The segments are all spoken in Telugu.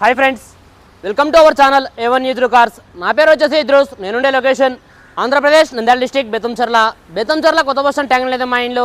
Hi friends welcome to our channel A one Idris cars నా పేరు వచ్చేసి ఇద్రోస్ నేనుండే లొకేషన్. ఆంధ్రప్రదేశ్ నంద్యాల డిస్టిక్ బెతంచర్ల బెతంచర్ల కొత్త బస్ స్టాండ్ ట్యాంక్ లేదా మా ఇంట్లో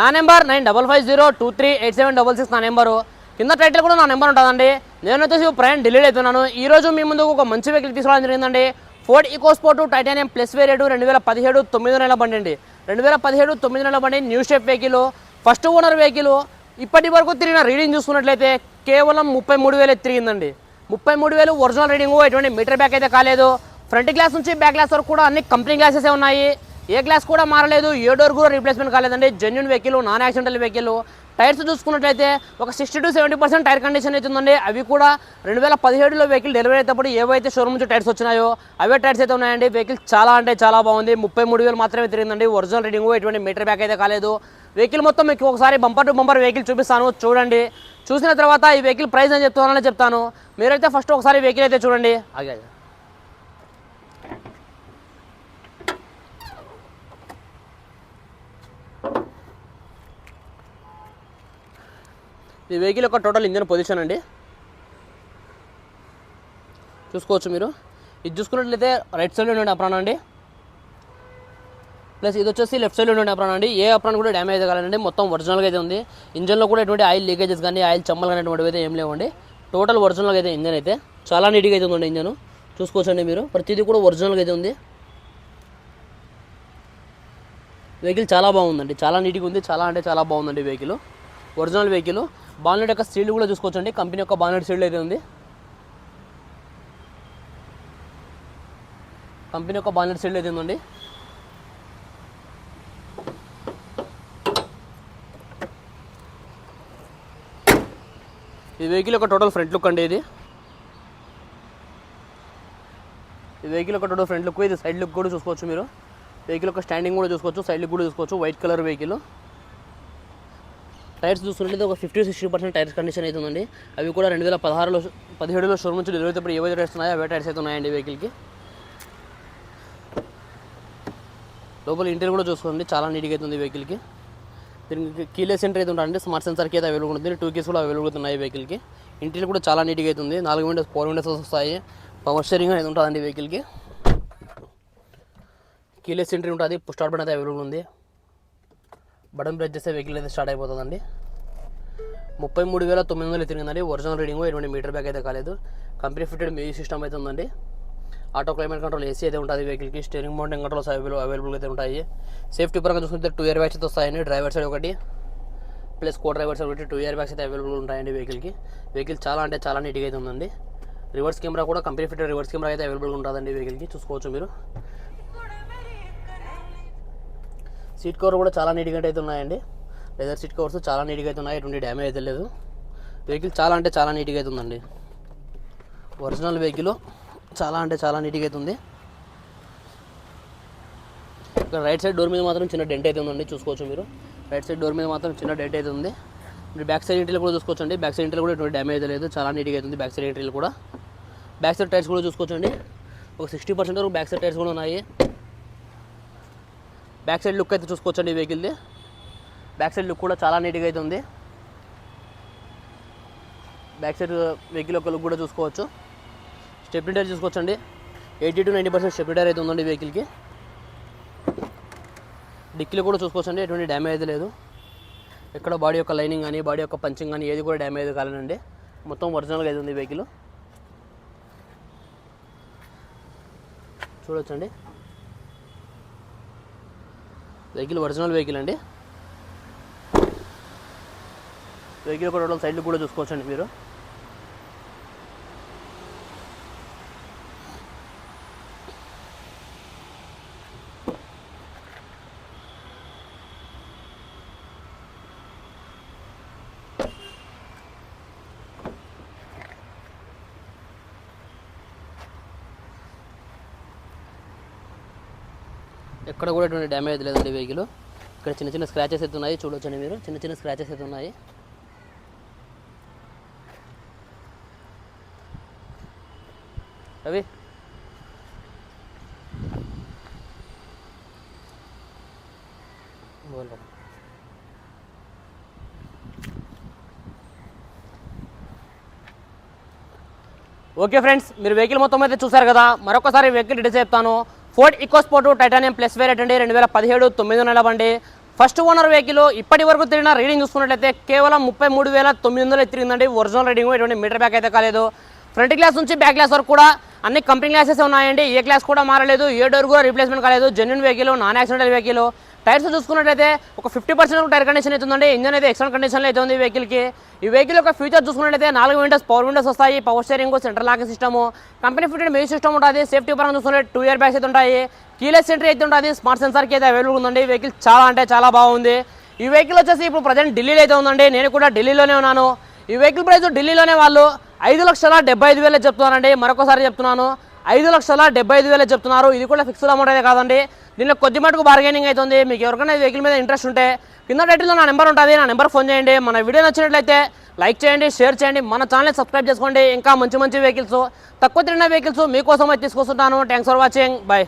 నా number nine double five zero two three eight seven double six నా నెంబరు. కింద టైటిల్ కూడా నా నెంబర్ ఉంటుందండి. నేను వచ్చేసి ప్రయాణం ఢిల్లీలో అవుతున్నాను ఈ రోజు మీ ముందుకు ఒక మంచి వెహికల్ తీసుకోవడం జరిగిందండి. Ford EcoSport titanium plus variant రెండు వేల పదిహేడు తొమ్మిది నెలల బండి అండి. రెండు వేల పదిహేడు తొమ్మిది నెలల బండి new shape vehicle first owner vehicle ఇప్పటి వరకు తిరిగిన రీడింగ్ చూసుకున్నట్లయితే కేవలం ముప్పై మూడు వేలు తిరిగిందండి. ముప్పై మూడు వేలు ఒరిజినల్ రీడింగ్ ఎటువంటి మీటర్ బ్యాక్ అయితే కాలేదు. ఫ్రంట్ గ్లాస్ నుంచి బ్యాక్ గ్లాస్ వరకు కూడా అన్ని కంపెనీ గ్లాసెస్ ఉన్నాయి. ఏ గ్లాస్ కూడా మారలేదు ఏ డోర్ కూడా రీప్లేస్మెంట్ కాలేదండి. Genuine vehicle non accidental vehicle tyres చూసుకున్నట్లయితే ఒక sixty to seventy percent tyre condition అయితే ఉందండి అవి కూడా రెండు వేల పదిహేడులో వెహికల్ డెలివరీ అయినప్పుడు ఏవైతే షోరూమ్ నుంచి టైర్స్ వచ్చినాయో అవే టైర్స్ అయితే ఉన్నాయండి. వెహికల్ చాలా అంటే చాలా బాగుంది. ముప్పై మూడు వేలు మాత్రమే తిరిగిందండి. ఒరిజినల్ రీడింగ్ ఎటువంటి మీటర్ బ్యాక్ అయితే కాలేదు. వెహికల్ మొత్తం మీకు ఒకసారి బంపర్ టు బంపర్ వెహికల్ చూపిస్తాను. చూడండి. చూసిన తర్వాత ఈ వెహికల్ ప్రైస్ అని చెప్తున్నానని చెప్తాను. మీరైతే ఫస్ట్ ఒకసారి వెహికల్ అయితే చూడండి. ఆగే. ఈ వెహికల్ యొక్క టోటల్ ఇంజన్ పొజిషన్ అండి. చూసుకోవచ్చు మీరు. ఇది చూసుకున్నట్లయితే రైట్ సైడ్లో ఉండే అప్రాణం అండి. ప్లస్ ఇది వచ్చేసి లెఫ్ట్ సైడ్ ఉండే అప్రాన్ అండి. ఏ అప్రాన్ కూడా డ్యామేజ్ కాలండి మొత్తం ఒరిజినల్గా అయితే ఉంది. ఇంజన్లో కూడా ఎటువంటి ఆయిల్ లీకేజెస్ కానీ ఆయిల్ చమ్మలు కానీ అటువంటివి అయితే ఏం లేవండి. టోటల్ ఒరిజినల్గా అయితే ఇంజన్ అయితే. చాలా నీట్గా అయితే ఉందండి ఇంజన్. చూసుకోవచ్చండి మీరు. ప్రతిదీ కూడా ఒరిజినల్గా అయితే ఉంది. వెహికల్ చాలా బాగుందండి. చాలా నీట్గా ఉంది. చాలా అంటే చాలా బాగుందండి వెహికల్ ఒరిజినల్ వెహికల్ బాన్లెట్ యొక్క సీల్డ్ కూడా చూసుకోవచ్చండి. కంపెనీ యొక్క బాన్లెట్ సీల్డ్ అయితే ఉంది. కంపెనీ యొక్క బాన్లెట్ సీల్డ్ అయితే ఉందండి. ఈ వెహికల్ యొక్క టోటల్ ఫ్రంట్ లుక్ అండి ఇది. ఈ వెహికల్ యొక్క టోటల్ ఫ్రంట్ లుక్ ఇది సైడ్ లుక్ కూడా చూసుకోవచ్చు మీరు. వెహికల్ యొక్క స్టాండింగ్ కూడా చూసుకోవచ్చు సైడ్ లుక్ కూడా చూసుకోవచ్చు వైట్ కలర్ వెహికల్. టైర్స్ చూసుకున్నట్లయితే ఒక fifty sixty percent tyres condition అవుతుందండి అవి కూడా రెండు వేల పదహారులో పదిహేడులో షోరూమ్ నుంచి డెలివరీ అయినప్పుడు ఏవైతే టైర్స్ ఉన్నాయో అవే టైర్స్ అయితే ఉన్నాయండి వెహికల్కి. లోపల ఇంటీరియర్ కూడా చూసుకోండి చాలా నీట్గా అయితే ఉంది వెహికల్కి. దీనికి కీలెస్ సెంటర్ అయితే ఉంటుంది స్మార్ట్ సెన్సర్కి అయితే అవైలబుల్ ఉంటుంది. టూ కీస్ కూడా అవైలబుల్ అవుతున్నాయి వెహికల్కి ఇంటీరియర్ కూడా చాలా నీట్గా అవుతుంది నాలుగు విండోస్ ఫోర్ విండోస్ వస్తాయి. పవర్ స్టీరింగ్ అనేది ఉంటుందండి వెహికల్కి కీలెస్ సెంటర్ ఉంటుంది. స్టార్ట్ బటన్ అయితే అవైలబుల్ ఉంది. బటన్ ప్రెస్ చేస్తే వెహికల్ అయితే స్టార్ట్ అయిపోతుందండి. ముప్పై మూడు వేల తొమ్మిది వందలు తిరిగిందండి. ఒరిజినల్ రీడింగ్ ఎటువంటి మీటర్ బ్యాక్ అయితే కాలేదు. కంపెనీ ఫిట్టెడ్ మ్యూజిక్ సిస్టమ్ అయితే ఉందండి. ఆటో క్లైమేట్ కంట్రోల్ ఏసీ అయితే ఉంటుంది వెహికల్కి steering mounting controls available available అయితే ఉంటాయి. సేఫ్టీ పరంగా చూసుకుంటే టూ ఇయర్ బ్యాగ్స్ అయితే వస్తాయండి. డ్రైవర్ సైడ్ ఒకటి ప్లస్ కో డ్రైవర్ సైడ్ ఒకటి టూ ఇయర్ బ్యాగ్స్ అయితే అవైలబుల్ ఉంటాయండి వెహికల్కి. వెహికల్ చాలా అంటే చాలా నీట్గా అయితే ఉందండి. రివర్స్ కెమెరా కూడా కంపెనీ ఫిట్ రివర్స్ కెమెరా అయితే అవైలబుల్ ఉంటుందండి వెహికల్కి. చూసుకోవచ్చు మీరు. సీట్ కవర్ కూడా చాలా నీట్గా అయితే ఉన్నాయండి. లెదర్ సీట్ కవర్స్ చాలా నీట్గా అయితే ఉన్నాయి. ఎటువంటి డ్యామేజ్ అయితే లేదు. వెహికల్ చాలా అంటే చాలా నీట్గా అయితే ఉందండి. Original vehicle. చాలా అంటే చాలా నీట్గా అయితే ఉంది. ఇక్కడ రైట్ సైడ్ డోర్ మీద మాత్రం చిన్న డెంట్ అయితే ఉందండి చూసుకోవచ్చు మీరు. రైట్ సైడ్ డోర్ మీద మాత్రం చిన్న డెంట్ అయితే ఉంది. మీరు బ్యాక్ సైడ్ ఇంటర్లు కూడా చూసుకోవచ్చండి. బ్యాక్ సైడ్ ఇంటర్లు కూడా ఎటువంటి డ్యామేజ్ అయితే లేదు. చాలా నీట్గా అయితే ఉంది బ్యాక్ సైడ్ ఇంటర్లు కూడా. బ్యాక్ సైడ్ టైర్స్ కూడా చూసుకోవచ్చండి. ఒక సిక్స్టీ పర్సెంట్ వరకు బ్యాక్ సైడ్ టైర్స్ కూడా ఉన్నాయి. బ్యాక్ సైడ్ లుక్ అయితే చూసుకోవచ్చండి ఈ వెహికల్ది. బ్యాక్ సైడ్ లుక్ కూడా చాలా నీట్గా అయితే ఉంది. బ్యాక్ సైడ్ వెహికల్ ఒక లుక్ కూడా చూసుకోవచ్చు. స్టెప్ టైర్ చూసుకోవచ్చండి. Eighty to ninety percent step tyre అయితే ఉందండి వెహికల్కి. డిక్కీలు కూడా చూసుకోవచ్చండి ఎటువంటి డ్యామేజ్ లేదు. ఎక్కడ బాడీ యొక్క లైనింగ్ కానీ బాడీ యొక్క పంచింగ్ కానీ ఏది కూడా డ్యామేజ్ కాలేనండి మొత్తం ఒరిజినల్గా అయితే ఉంది వెహికల్. చూడొచ్చండి. వెహికల్ ఒరిజినల్ వెహికల్ అండి. వెహికల్ కూడా సైడ్లు కూడా చూసుకోవచ్చండి మీరు. ఎక్కడ కూడా ఎటువంటి డ్యామేజ్ లేదండి వెహికల్. ఇక్కడ చిన్న చిన్న స్క్రాచెస్ అయితే ఉన్నాయి చూడొచ్చండి మీరు. చిన్న చిన్న స్క్రాచెస్ అయితే ఉన్నాయి. అవి? ఓకే ఫ్రెండ్స్ మీరు వెహికల్ మొత్తం అయితే చూసారు కదా. మరొకసారి వెహికల్ డీటెయిల్స్ చెప్తాను. Ford EcoSport titanium plus variant అండి రెండు వేల పదిహేడు తొమ్మిది వందల బండి ఫస్ట్ ఓనర్ వెహికల్ ఇప్పటి వరకు తిరిగిన రీడింగ్ చూసుకున్నట్లయితే కేవలం ముప్పై మూడు వేల తొమ్మిది వందలు తిరిగిందండి ఒరిజినల్ రీడింగ్ ఎటువంటి మీటర్ బ్యాక్ అయితే కాలేదు. ఫ్రంట్ గ్లాస్ నుంచి బ్యాక్ గ్లాస్ వరకు కూడా అన్ని కంపెనీ గ్లాసెస్ ఉన్నాయండి. ఏ గ్లాస్ కూడా మారలేదు. ఏ డోర్ కూడా రీప్లేస్మెంట్ కాలేదు. Genuine vehicle non accidental vehicle tyres చూసుకున్నట్లయితే ఒక ఫిఫ్టీ పర్సెంట్ టైర్ కండిషన్ అయితే ఇంజన్ అయితే ఎక్సలెంట్ కండిషన్లో అయితే ఉంది ఈ వెహికల్కి ఈ వెహికల్ యొక్క ఫ్యూచర్ చూసుకున్నట్లయితే నాలుగు విండోస్ పవర్ విండోస్ వస్తాయి. Power steering centre locking system company fitted music system ఉంటుంది. సేఫ్టీ పరంగా చూసుకుంటే టూ ఇయర్ బ్యాగ్స్ అయితే ఉంటాయి. కీలెస్ సెంటర్ అయితే ఉంటుంది. స్మార్ట్ సెన్సార్కి అయితే అవైలబుల్ ఉందండి. ఈ వెహికల్ చాలా అంటే చాలా బాగుంది. ఈ వెహికల్ వచ్చేసి ఇప్పుడు ప్రజెంట్ ఢిల్లీలో అయితే ఉందండి. నేను కూడా ఢిల్లీలోనే ఉన్నాను. ఈ వెహికల్ ప్రైస్ ఢిల్లీలోనే వాళ్ళు ఐదు లక్షల డెబ్బై ఐదు వేలు చెప్తున్నారండి. మరొకసారి చెప్తున్నాను. ఐదు లక్షల డెబ్బై ఐదు వేలు చెప్తున్నారు. ఇది కూడా ఫిక్స్డ్ అమౌంట్ అయితే కాదండి. దీనిలో కొద్ది మటుకు బార్గెనింగ్ అవుతుంది మీకు ఎవరికైనా వెహికల్ మీద ఇంట్రెస్ట్ ఉంటే కింద టైటిల్లో నా నెంబర్ ఉంటుంది. నా నెంబర్ ఫోన్ చేయండి. మన వీడియో నచ్చినట్లయితే లైక్ చేయండి షేర్ చేయండి. మన ఛానల్ని సబ్స్క్రైబ్ చేసుకోండి. ఇంకా మంచి మంచి వెహికల్స్ తక్కువ తిరిగిన వెహికల్స్ మీకోసమే అయితే తీసుకొస్తుంటాను థ్యాంక్స్ ఫర్ వాచింగ్ బాయ్